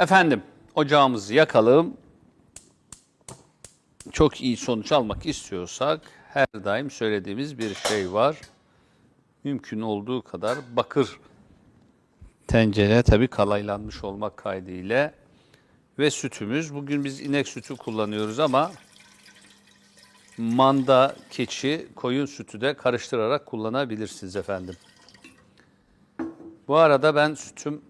Efendim ocağımızı yakalım. Çok iyi sonuç almak istiyorsak her daim söylediğimiz bir şey var. Mümkün olduğu kadar bakır tencere tabii kalaylanmış olmak kaydıyla ve sütümüz. Bugün biz inek sütü kullanıyoruz ama manda, keçi, koyun sütü de karıştırarak kullanabilirsiniz efendim. Bu arada ben sütüm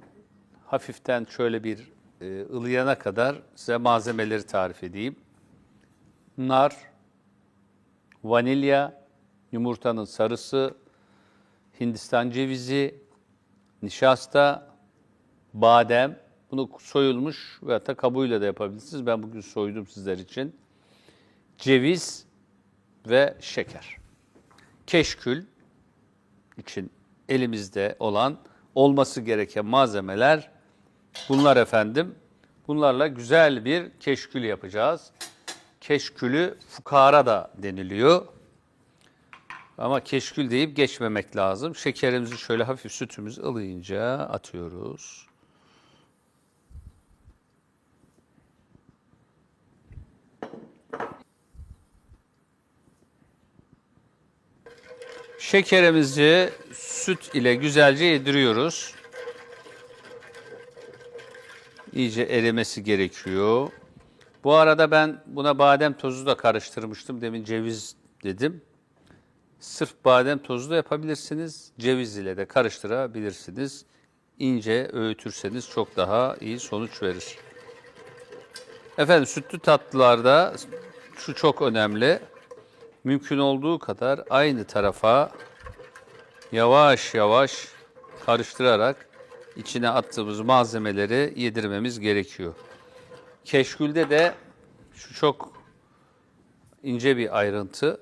hafiften şöyle bir e, ılıyana kadar size malzemeleri tarif edeyim. Nar, vanilya, yumurtanın sarısı, Hindistan cevizi, nişasta, badem. Bunu soyulmuş veya da kabuğuyla da yapabilirsiniz. Ben bugün soydum sizler için. Ceviz ve şeker. Keşkül için elimizde olan olması gereken malzemeler bunlar efendim. Bunlarla güzel bir keşkül yapacağız. Keşkülü fukara da deniliyor. Ama keşkül deyip geçmemek lazım. Şekerimizi şöyle hafif sütümüz ılıyınca atıyoruz. Şekerimizi süt ile güzelce yediriyoruz. İyice erimesi gerekiyor. Bu arada ben buna badem tozu da karıştırmıştım. Demin ceviz dedim. Sırf badem tozu da yapabilirsiniz. Ceviz ile de karıştırabilirsiniz. İnce öğütürseniz çok daha iyi sonuç verir. Efendim sütlü tatlılarda şu çok önemli. Mümkün olduğu kadar aynı tarafa yavaş yavaş karıştırarak içine attığımız malzemeleri yedirmemiz gerekiyor. Keşkülde de şu çok ince bir ayrıntı.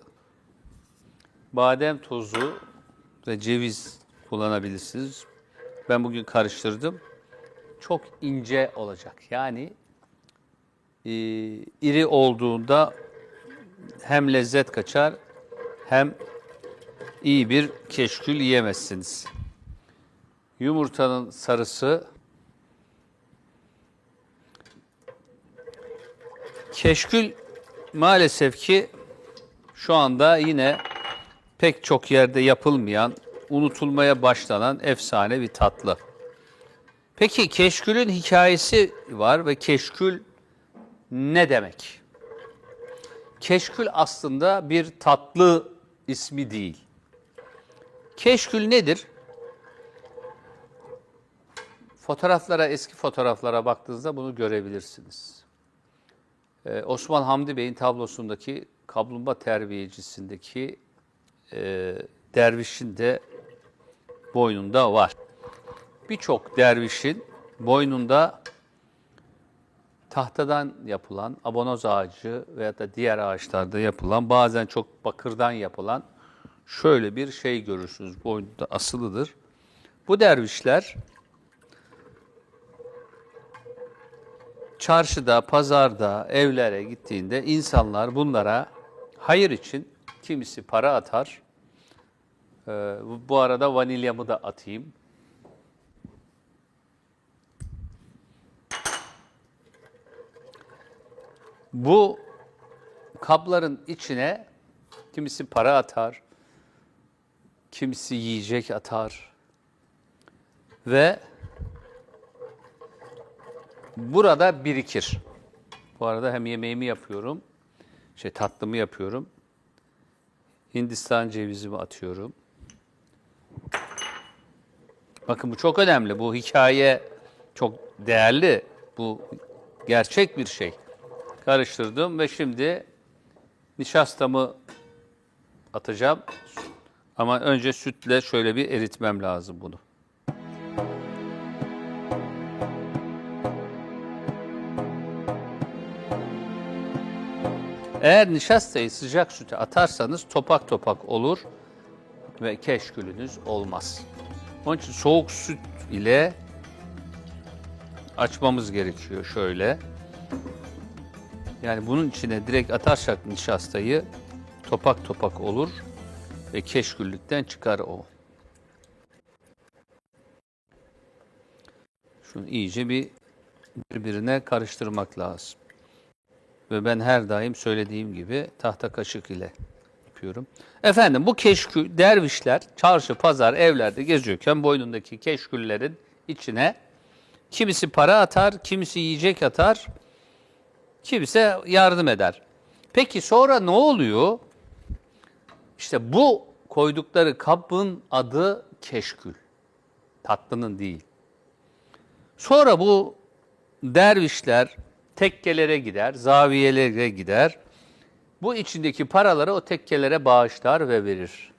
Badem tozu ve ceviz kullanabilirsiniz. Ben bugün karıştırdım. Çok ince olacak. Yani e, iri olduğunda hem lezzet kaçar hem iyi bir keşkül yiyemezsiniz. Yumurtanın sarısı keşkül maalesef ki şu anda yine pek çok yerde yapılmayan, unutulmaya başlanan efsane bir tatlı. Peki keşkülün hikayesi var ve keşkül ne demek? Keşkül aslında bir tatlı ismi değil. Keşkül nedir? Fotoğraflara, eski fotoğraflara baktığınızda bunu görebilirsiniz. Ee, Osman Hamdi Bey'in tablosundaki kaplumbağa terbiyecisindeki e, dervişin de boynunda var. Birçok dervişin boynunda tahtadan yapılan, abonoz ağacı veya da diğer ağaçlarda yapılan, bazen çok bakırdan yapılan şöyle bir şey görürsünüz. Boynunda asılıdır. Bu dervişler çarşıda, pazarda, evlere gittiğinde insanlar bunlara hayır için kimisi para atar. Ee, bu- arada vanilyamı da atayım. Bu kapların içine kimisi para atar, kimisi yiyecek atar ve burada birikir. Bu arada hem yemeğimi yapıyorum, şey tatlımı yapıyorum. Hindistan cevizimi atıyorum. Bakın bu çok önemli. Bu hikaye çok değerli. Bu gerçek bir şey. Karıştırdım ve şimdi nişastamı atacağım. Ama önce sütle şöyle bir eritmem lazım bunu. Eğer nişastayı sıcak süte atarsanız topak topak olur ve keşkülünüz olmaz. Onun için soğuk süt ile açmamız gerekiyor şöyle. Yani bunun içine direkt atarsak nişastayı topak topak olur ve keşküllükten çıkar o. Şunu iyice bir birbirine karıştırmak lazım. Ve ben her daim söylediğim gibi tahta kaşık ile yapıyorum. Efendim bu keşkül, dervişler çarşı, pazar, evlerde geziyorken boynundaki keşküllerin içine kimisi para atar, kimisi yiyecek atar, kimisi yardım eder. Peki sonra ne oluyor? İşte bu koydukları kabın adı keşkül. Tatlının değil. Sonra bu dervişler tekkelere gider, zaviyelere gider. Bu içindeki paraları o tekkelere bağışlar ve verir.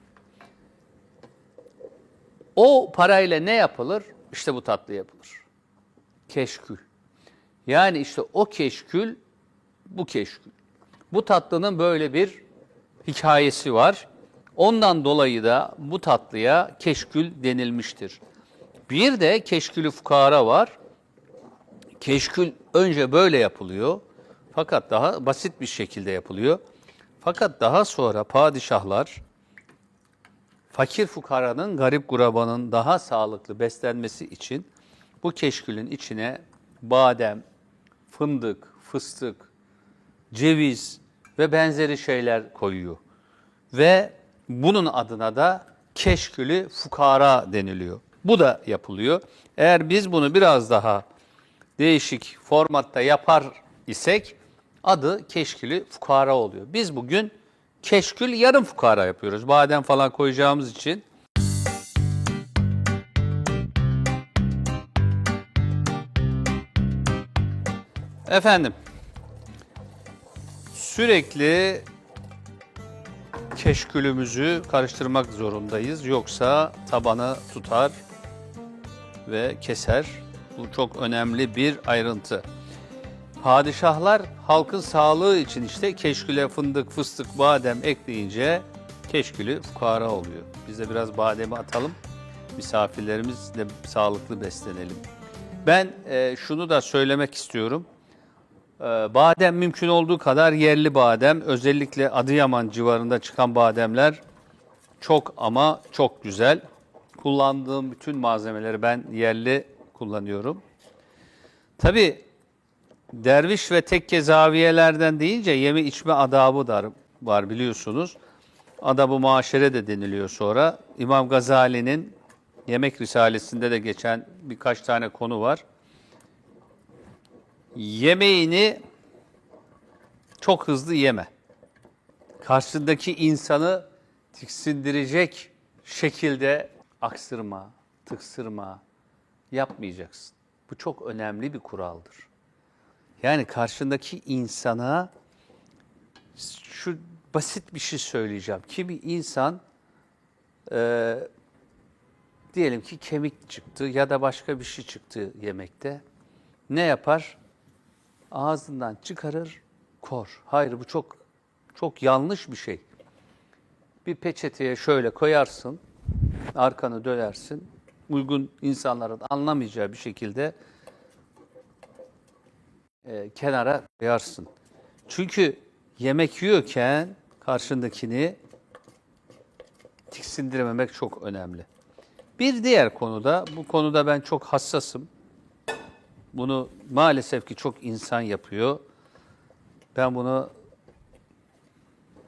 O parayla ne yapılır? İşte bu tatlı yapılır. Keşkül. Yani işte o keşkül, bu keşkül. Bu tatlının böyle bir hikayesi var. Ondan dolayı da bu tatlıya keşkül denilmiştir. Bir de keşkülü fukara var. Keşkül önce böyle yapılıyor. Fakat daha basit bir şekilde yapılıyor. Fakat daha sonra padişahlar fakir fukaranın, garip gurabanın daha sağlıklı beslenmesi için bu keşkülün içine badem, fındık, fıstık, ceviz ve benzeri şeyler koyuyor. Ve bunun adına da keşkülü fukara deniliyor. Bu da yapılıyor. Eğer biz bunu biraz daha değişik formatta yapar isek adı keşkülü fukara oluyor. Biz bugün keşkül yarım fukara yapıyoruz. Badem falan koyacağımız için. Efendim, sürekli keşkülümüzü karıştırmak zorundayız. Yoksa tabanı tutar ve keser. Bu çok önemli bir ayrıntı. Padişahlar halkın sağlığı için işte keşküle fındık, fıstık, badem ekleyince keşkülü fukara oluyor. Biz de biraz bademi atalım. Misafirlerimiz de sağlıklı beslenelim. Ben e, şunu da söylemek istiyorum. E, badem mümkün olduğu kadar yerli badem, özellikle Adıyaman civarında çıkan bademler çok ama çok güzel. Kullandığım bütün malzemeleri ben yerli kullanıyorum. Tabii derviş ve tekke zaviyelerden deyince yeme içme adabı da var biliyorsunuz. Adabı muaşere de deniliyor sonra. İmam Gazali'nin Yemek Risalesi'nde de geçen birkaç tane konu var. Yemeğini çok hızlı yeme. Karşındaki insanı tiksindirecek şekilde aksırma, tıksırma yapmayacaksın. Bu çok önemli bir kuraldır. Yani karşındaki insana şu basit bir şey söyleyeceğim. Kimi insan e, diyelim ki kemik çıktı ya da başka bir şey çıktı yemekte. Ne yapar? Ağzından çıkarır, kor. Hayır bu çok çok yanlış bir şey. Bir peçeteye şöyle koyarsın, arkanı dönersin. Uygun insanların anlamayacağı bir şekilde e, kenara koyarsın. Çünkü yemek yiyorken karşındakini tiksindirmemek çok önemli. Bir diğer konuda, bu konuda ben çok hassasım. Bunu maalesef ki çok insan yapıyor. Ben bunu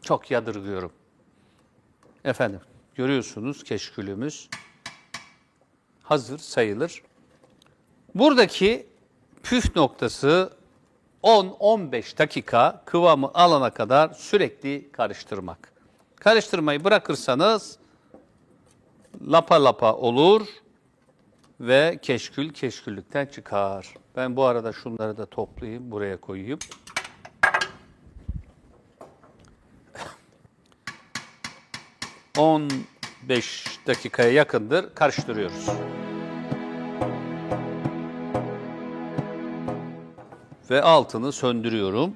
çok yadırgıyorum. Efendim, görüyorsunuz keşkülümüz hazır sayılır. Buradaki püf noktası 10-15 dakika kıvamı alana kadar sürekli karıştırmak. Karıştırmayı bırakırsanız lapa lapa olur ve keşkül keşküllükten çıkar. Ben bu arada şunları da toplayayım, buraya koyayım. On beş dakikaya yakındır karıştırıyoruz. Ve altını söndürüyorum.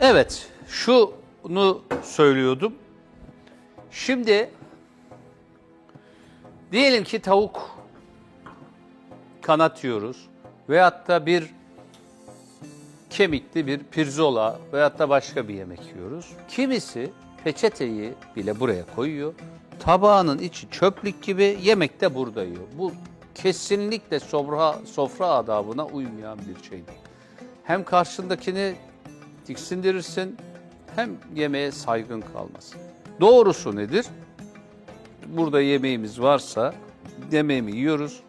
Evet, şunu söylüyordum. Şimdi Diyelim ki tavuk kanat yiyoruz veyahut da bir kemikli bir pirzola veyahut da başka bir yemek yiyoruz. Kimisi peçeteyi bile buraya koyuyor. Tabağının içi çöplük gibi yemek de burada yiyor. Bu kesinlikle sofra, sofra adabına uymayan bir şeydir. Hem karşındakini tiksindirirsin hem yemeğe saygın kalmaz. Doğrusu nedir? Burada yemeğimiz varsa yemeğimi yiyoruz.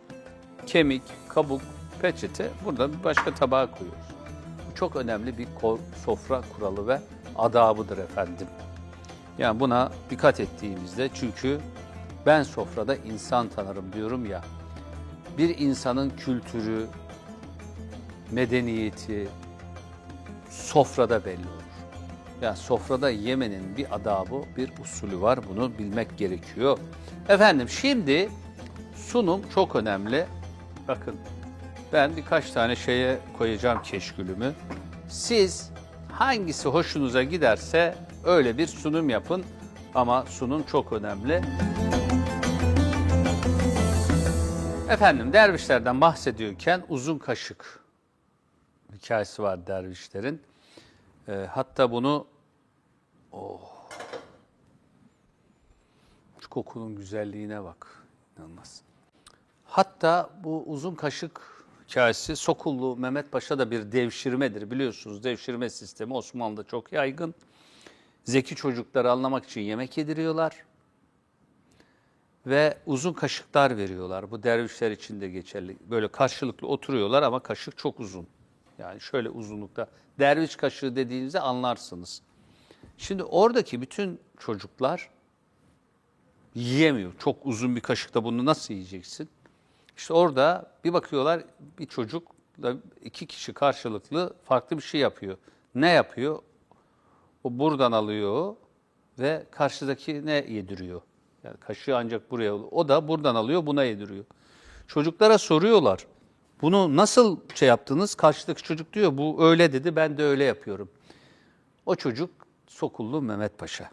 Kemik, kabuk, peçete burada bir başka tabağa koyuyoruz. Bu çok önemli bir sofra kuralı ve adabıdır efendim. Yani buna dikkat ettiğimizde çünkü ben sofrada insan tanırım diyorum ya. Bir insanın kültürü, medeniyeti sofrada belli olur. Yani sofrada yemenin bir adabı, bir usulü var. Bunu bilmek gerekiyor. Efendim şimdi sunum çok önemli. Bakın ben birkaç tane şeye koyacağım keşkülümü. Siz hangisi hoşunuza giderse öyle bir sunum yapın. Ama sunum çok önemli. Efendim dervişlerden bahsediyorken uzun kaşık hikayesi var dervişlerin. Ee, hatta bunu oh, şu kokunun güzelliğine bak. İnanılmaz. Hatta bu uzun kaşık hikayesi Sokullu Mehmet Paşa da bir devşirmedir biliyorsunuz. Devşirme sistemi Osmanlı'da çok yaygın. Zeki çocukları anlamak için yemek yediriyorlar ve uzun kaşıklar veriyorlar. Bu dervişler için de geçerli. Böyle karşılıklı oturuyorlar ama kaşık çok uzun. Yani şöyle uzunlukta. Derviş kaşığı dediğinizde anlarsınız. Şimdi oradaki bütün çocuklar yiyemiyor. Çok uzun bir kaşıkta bunu nasıl yiyeceksin? İşte orada bir bakıyorlar bir çocukla iki kişi karşılıklı farklı bir şey yapıyor. Ne yapıyor? O buradan alıyor ve karşıdaki ne yediriyor? Yani kaşığı ancak buraya o da buradan alıyor buna yediriyor. Çocuklara soruyorlar. Bunu nasıl şey yaptınız? Karşıdaki çocuk diyor bu öyle dedi ben de öyle yapıyorum. O çocuk Sokullu Mehmet Paşa.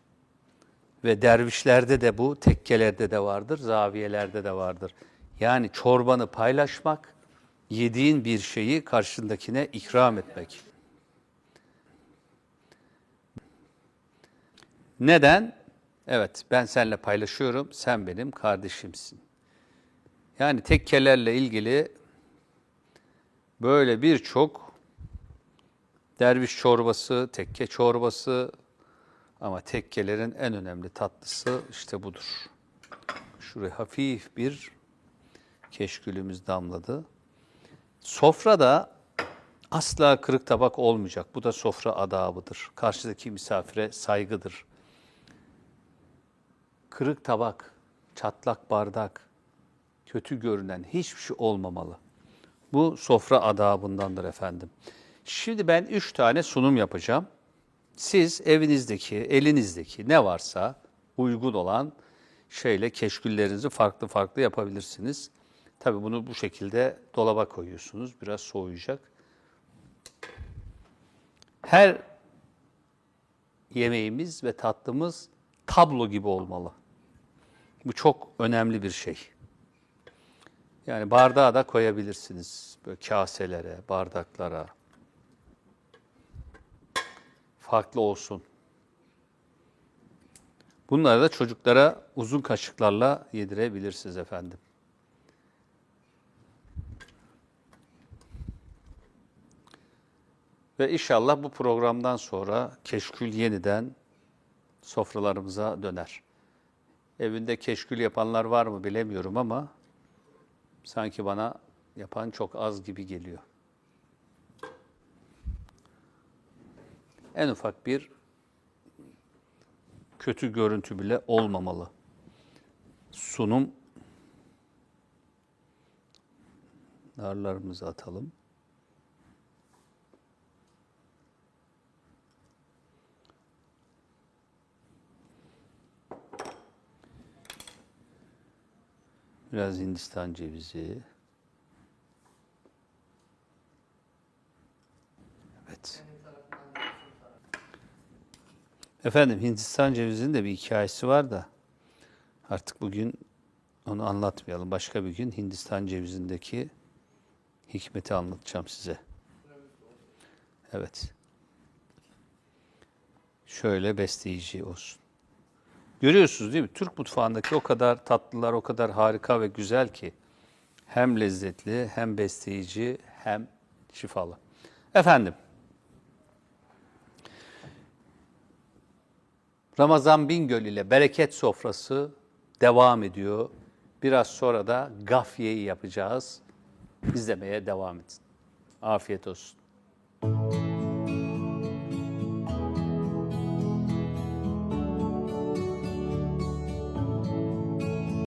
Ve dervişlerde de bu, tekkelerde de vardır, zaviyelerde de vardır. Yani çorbanı paylaşmak, yediğin bir şeyi karşındakine ikram etmek. Neden? Evet, ben seninle paylaşıyorum, sen benim kardeşimsin. Yani tekkelerle ilgili böyle birçok derviş çorbası, tekke çorbası ama tekkelerin en önemli tatlısı işte budur. Şuraya hafif bir keşkülümüz damladı. Sofrada asla kırık tabak olmayacak. Bu da sofra adabıdır. Karşıdaki misafire saygıdır. Kırık tabak, çatlak bardak, kötü görünen hiçbir şey olmamalı. Bu sofra adabındandır efendim. Şimdi ben üç tane sunum yapacağım. Siz evinizdeki, elinizdeki ne varsa uygun olan şeyle keşküllerinizi farklı farklı yapabilirsiniz. Tabii bunu bu şekilde dolaba koyuyorsunuz. Biraz soğuyacak. Her yemeğimiz ve tatlımız tablo gibi olmalı. Bu çok önemli bir şey. Yani bardağa da koyabilirsiniz. Böyle kaselere, bardaklara. Farklı olsun. Bunları da çocuklara uzun kaşıklarla yedirebilirsiniz efendim. Ve inşallah bu programdan sonra keşkül yeniden sofralarımıza döner. Evinde keşkül yapanlar var mı bilemiyorum ama sanki bana yapan çok az gibi geliyor. En ufak bir kötü görüntü bile olmamalı. Sunum narlarımızı atalım. Biraz Hindistan cevizi. Evet. Efendim Hindistan cevizinin de bir hikayesi var da artık bugün onu anlatmayalım. Başka bir gün Hindistan cevizindeki hikmeti anlatacağım size. Evet. Şöyle besleyici olsun. Görüyorsunuz değil mi? Türk mutfağındaki o kadar tatlılar, o kadar harika ve güzel ki Hem lezzetli, hem besleyici, hem şifalı. Efendim, Ramazan Bingöl ile bereket sofrası devam ediyor. Biraz sonra da gafyeyi yapacağız. İzlemeye devam edin. Afiyet olsun.